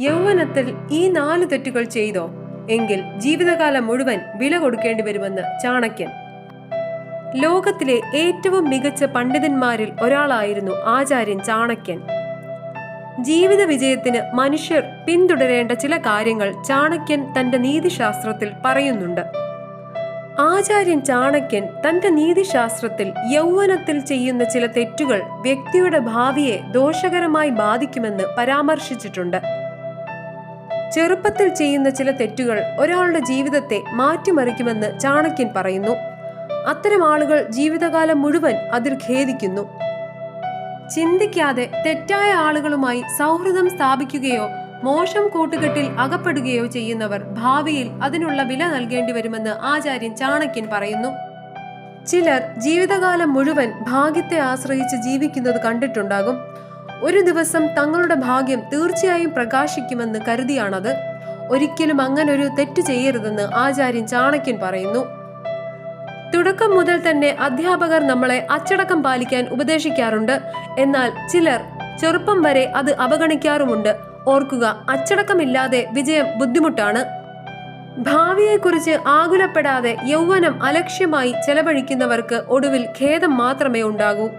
യൗവനത്തിൽ ഈ നാല് തെറ്റുകൾ ചെയ്തോ? എങ്കിൽ ജീവിതകാലം മുഴുവൻ വില കൊടുക്കേണ്ടി വരുമെന്ന് ചാണക്യൻ. ലോകത്തിലെ ഏറ്റവും മികച്ച പണ്ഡിതന്മാരിൽ ഒരാളായിരുന്നു ആചാര്യൻ ചാണക്യൻ. ജീവിത വിജയത്തിന് മനുഷ്യർ പിന്തുടരേണ്ട ചില കാര്യങ്ങൾ ചാണക്യൻ തന്റെ നീതിശാസ്ത്രത്തിൽ പറയുന്നുണ്ട്. ആചാര്യൻ ചാണക്യൻ തന്റെ നീതിശാസ്ത്രത്തിൽ യൗവനത്തിൽ ചെയ്യുന്ന ചില തെറ്റുകൾ വ്യക്തിയുടെ ഭാവിയെ ദോഷകരമായി ബാധിക്കുമെന്ന് പരാമർശിച്ചിട്ടുണ്ട്. ചെറുപ്പത്തിൽ ചെയ്യുന്ന ചില തെറ്റുകൾ ഒരാളുടെ ജീവിതത്തെ മാറ്റിമറിക്കുമെന്ന് ചാണക്യൻ പറയുന്നു. അത്തരം ആളുകൾ ജീവിതകാലം മുഴുവൻ അതിൽ ഖേദിക്കുന്നു. ചിന്തിക്കാതെ തെറ്റായ ആളുകളുമായി സൗഹൃദം സ്ഥാപിക്കുകയോ മോശം കൂട്ടുകെട്ടിൽ അകപ്പെടുകയോ ചെയ്യുന്നവർ ഭാവിയിൽ അതിനുള്ള വില നൽകേണ്ടി വരുമെന്ന് ആചാര്യൻ ചാണക്യൻ പറയുന്നു. ചിലർ ജീവിതകാലം മുഴുവൻ ഭാഗ്യത്തെ ആശ്രയിച്ച് ജീവിക്കുന്നത് കണ്ടിട്ടുണ്ടാകും. ഒരു ദിവസം തങ്ങളുടെ ഭാഗ്യം തീർച്ചയായും പ്രകാശിക്കുമെന്ന് കരുതിയാണത്. ഒരിക്കലും അങ്ങനൊരു തെറ്റ് ചെയ്യരുതെന്ന് ആചാര്യൻ ചാണക്യൻ പറയുന്നു. തുടക്കം മുതൽ തന്നെ അധ്യാപകർ നമ്മളെ അച്ചടക്കം പാലിക്കാൻ ഉപദേശിക്കാറുണ്ട്. എന്നാൽ ചിലർ ചെറുപ്പം വരെ അത് അവഗണിക്കാറുമുണ്ട്. ഓർക്കുക അച്ചടക്കമില്ലാതെ വിജയം ബുദ്ധിമുട്ടാണ്. ഭാവിയെക്കുറിച്ച് ആകുലപ്പെടാതെ യൗവനം അലക്ഷ്യമായി ചെലവഴിക്കുന്നവർക്ക് ഒടുവിൽ ഖേദം മാത്രമേ ഉണ്ടാകൂ.